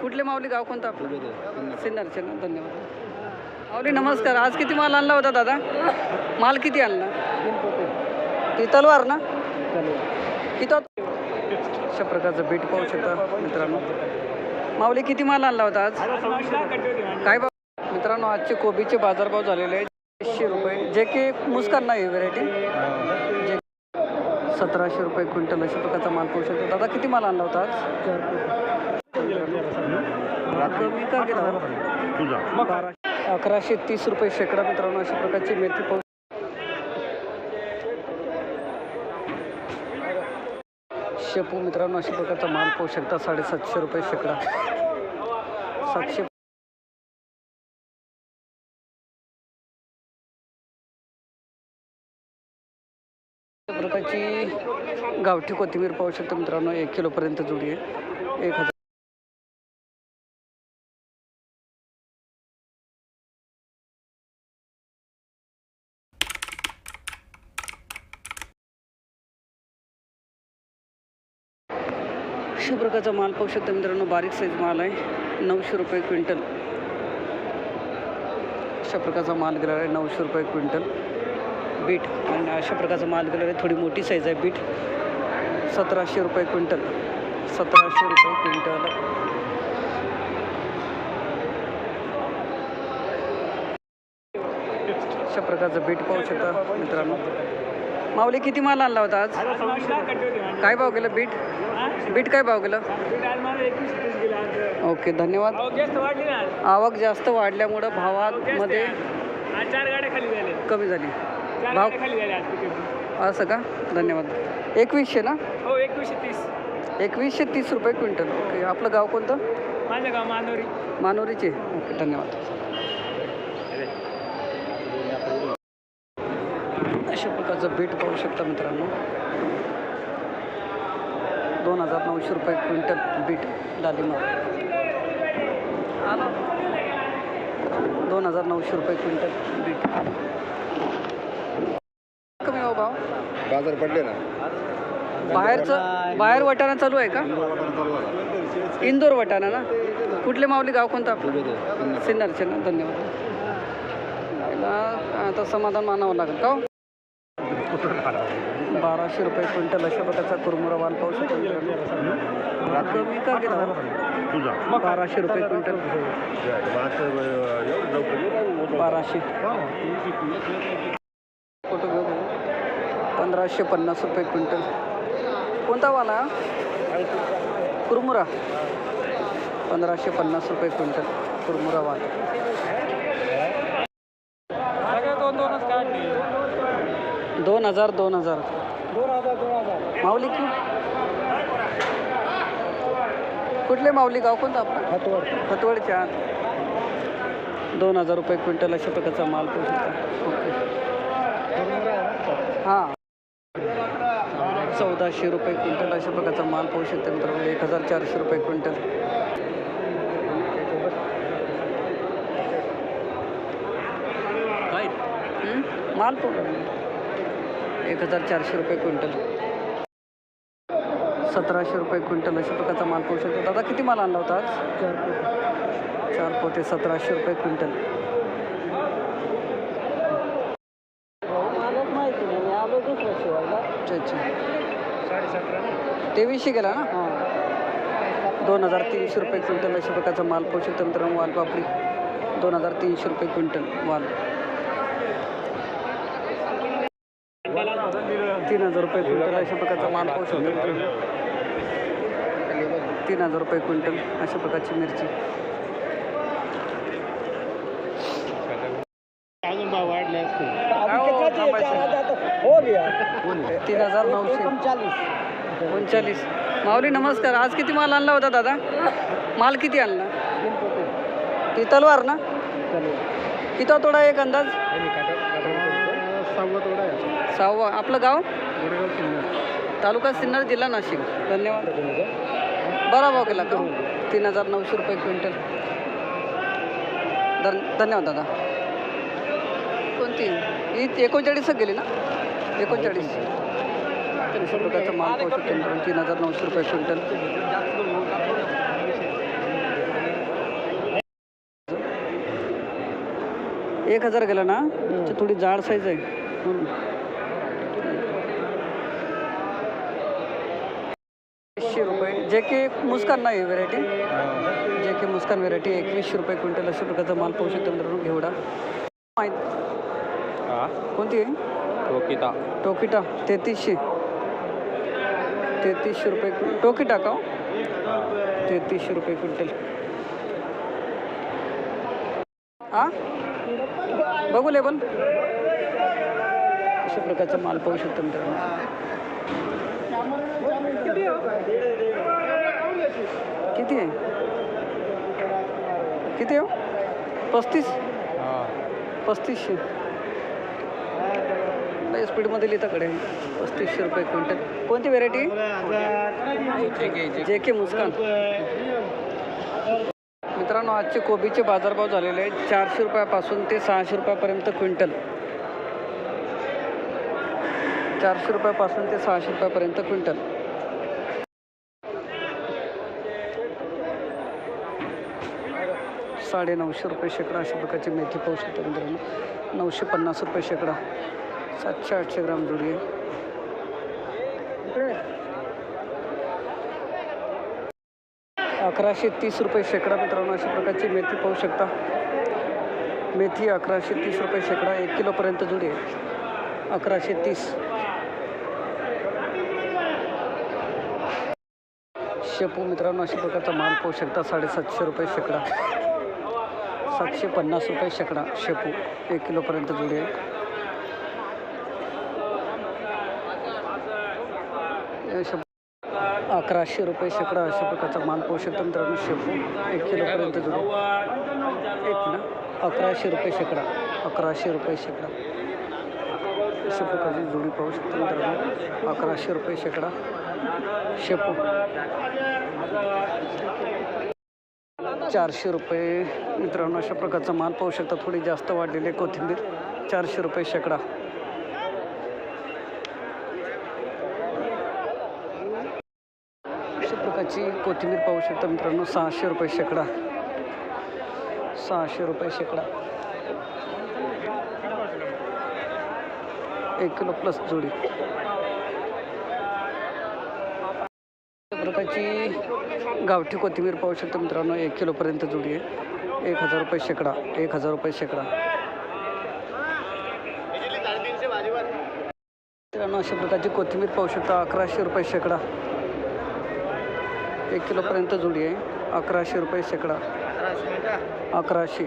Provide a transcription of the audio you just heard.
कुठले माऊली गाव कोणतं आपलं? सिन्नरचे ना धन्यवाद. माऊली नमस्कार. आज किती माल आणला होता दादा? माल किती आणला? ती तलवार ना? किती? अशा प्रकारचं बीट पाहू शकता मित्रांनो. माऊली किती माल आणला होता आज? काय भाव मित्रांनो आजचे कोबीचे बाजारभाव झालेले आहेत. तीसशे रुपये. जे की मुस्कान नाही व्हेरायटी जे सतराशे रुपये क्विंटल अशा प्रकारचा माल पाहू शकतो. दादा किती माल आणला होता आज? अकराशे तीस रुपये शेकडा मित्रांनो अशा प्रकारची मेथी पाहू शेपू मित्रांनो अशा प्रकारचा माल पाहू शकता. साडेसातशे रुपये शेकडा. सातशे प्रकारची गावठी कोथिंबीर पाहू शकता मित्रांनो. एक किलोपर्यंत जुडी आहे. एक हजार अशा प्रकारचा माल पाहू शकता मित्रांनो बारीक साईज माल आहे. नऊशे रुपये क्विंटल. अशा प्रकारचा माल गेला आहे नऊशे रुपये क्विंटल. बीट आणि अशा प्रकारचा माल गेला आहे थोडी मोठी साईज आहे बीट. सतराशे रुपये क्विंटल. सतराशे रुपये क्विंटल. अशा प्रकारचं बीट पाहू शकता मित्रांनो. माऊली किती माल आणला होता आज? काय भाव गेलं बीट? बीट काय भाव गेलं? ओके धन्यवाद. आवक जास्त वाढल्यामुळं भावामध्ये मध्ये कमी झाली. भाव असं का? धन्यवाद. एकवीसशे ना? हो एकवीसशे तीस एकवीसशे तीस रुपये क्विंटल. ओके आपलं गाव कोणतं? माझं गाव मानोरी. मानोरीचे. ओके धन्यवाद. प्रकारचं बीट पाहू शकता मित्रांनो. दोन हजार नऊशे रुपये क्विंटल बीट डालिमा दोन हजार नऊशे रुपये क्विंटल बीट. कमी हो भाव. बाजार पडले ना. बाहेरचं बाहेर वाटाणा चालू आहे का? इंदोर वाटाणा ना? कुठले माऊली गाव कोणतं आपलं? सिन्नरचे ना धन्यवाद. याला आता समाधान मानावं लागेल का हो? बाराशे रुपये क्विंटल अशा प्रकारचा कुरमुरा माल पाहू शकतो. कमी का बाराशे रुपये क्विंटल. बाराशे. पंधराशे पन्नास रुपये क्विंटल. कोणता वाला कुरमुरा. पंधराशे पन्नास रुपये क्विंटल कुरमुरा वाल. दोन दोनच काढले. दोन हजार दोन हजार. दोन हजार दोन हजार माऊली की? कुठले माऊली गाव कोणतं आपलं? हतवड खतवडच्या आत दोन हजार रुपये क्विंटल अशा प्रकारचा माल पाहू शकता ओके. हां. चौदाशे रुपये क्विंटल अशा प्रकारचा माल पाहू शकते मित्रांनो. एक हजार चारशे रुपये क्विंटल. माल पाहू एक हजार चारशे रुपये क्विंटल. सतराशे रुपये क्विंटल अशा प्रकारचा माल पाहू शकतो दादा किती माल आणला होता आज? चार पोते. सतराशे रुपये क्विंटल. तेवीसशे गेला ना? दोन हजार तीनशे रुपये क्विंटल अशा प्रकारचा माल पाहू शकतो मित्रांनो वाल पापडी दोन हजार तीनशे रुपये क्विंटल वाल. तीन हजार रुपये क्विंटल अशा प्रकारचा माल पाहू शकतो तीन हजार रुपये क्विंटल अशा प्रकारची मिरची. हो तीन हजार नऊशे. पंचाळीस माऊली नमस्कार. आज किती माल आणला होता दादा? माल किती आणला? ती तलवार ना? किती तोडा एक अंदाज? सव्वा थोडा आहे. सहावा. आपलं गाव? तालुका सिन्नर जिल्हा नाशिक. धन्यवाद. बरा भाव केला का? तीन हजार नऊशे रुपये क्विंटल. धन धन्यवाद दादा. कोणती? ही एकोणचाळीसच गेली ना? एकोणचाळीस. रुपयाचा माल पाहू शकतो तीन हजार नऊशे रुपये क्विंटल. एक हजार गेला ना? थोडी जाड साईज आहे. जे की मुस्कान नाही व्हेरायटी जे की मुस्कान व्हेरायटी एकवीसशे रुपये क्विंटल अशा प्रकारचा माल पाहू शकतो मित्रांनो घेवडा. माहीत? हा. कोणती? आहे टोकिता टोकिटा. तेहतीसशे. तेहतीसशे रुपये टोकिटा का हो? तेहतीसशे रुपये क्विंटल. हा? बघू लेबल अशा प्रकारचा माल पाहू शकतो मित्रांनो. किती आहे? किती आहे हो? पस्तीस? पस्तीसशे. नाही स्पीडमध्ये लिहिताकडे पस्तीसशे रुपये क्विंटल. कोणती व्हेरायटी जे के मुस्कान. मित्रांनो आजचे कोबीचे बाजारभाव झालेले आहेत. चारशे रुपयापासून ते सहाशे रुपयापर्यंत क्विंटल. चारशे रुपयापासून ते सहाशे रुपयापर्यंत क्विंटल. साडे नऊशे रुपये शेकडा अशा प्रकारची मेथी पाहू शकता मित्रांनो. नऊशे पन्नास रुपये शेकडा. सातशे आठशे ग्राम जुडी आहे. अकराशे तीस रुपये शेकडा मित्रांनो अशा प्रकारची मेथी पाहू शकता. मेथी अकराशे तीस रुपये शेकडा एक किलोपर्यंत जुडी आहे. अकराशे तीस. शेपू मित्रांनो अशा प्रकारचा माल पाहू शकता साडेसातशे रुपये शेकडा. सातशे पन्नास रुपये शेकडा शेपू एक किलोपर्यंत जुडी आहे. अकराशे रुपये शेकडा अशा प्रकारचा माल पाहू शकता मित्रांनो शेपू एक किलोपर्यंत जुडे एक ना? अकराशे रुपये शेकडा अकराशे रुपये शेकडा. अशा प्रकारची जोडी पाहू शकता मित्रांनो अकराशे रुपये शेकडा शेपू. चारशे रुपये मित्रांनो अशा प्रकारचा माल पाहू शकता. थोडी जास्त वाढलेली आहे कोथिंबीर. चारशे रुपये शेकडा. अशा प्रकारची कोथिंबीर पाहू शकता मित्रांनो सहाशे रुपये शेकडा. सहाशे रुपये शेकडा. एक किलो प्लस जोडी. प्रकारची गावठी कोथिंबीर पाहू शकता मित्रांनो. एक किलोपर्यंत जुडी आहे. एक हजार रुपये शेकडा. एक हजार रुपये शेकडा. मित्रांनो अशा प्रकारची कोथिंबीर पाहू शकता. अकराशे रुपये शेकडा. एक किलोपर्यंत जुडी आहे. अकराशे रुपये शेकडा. अकराशे.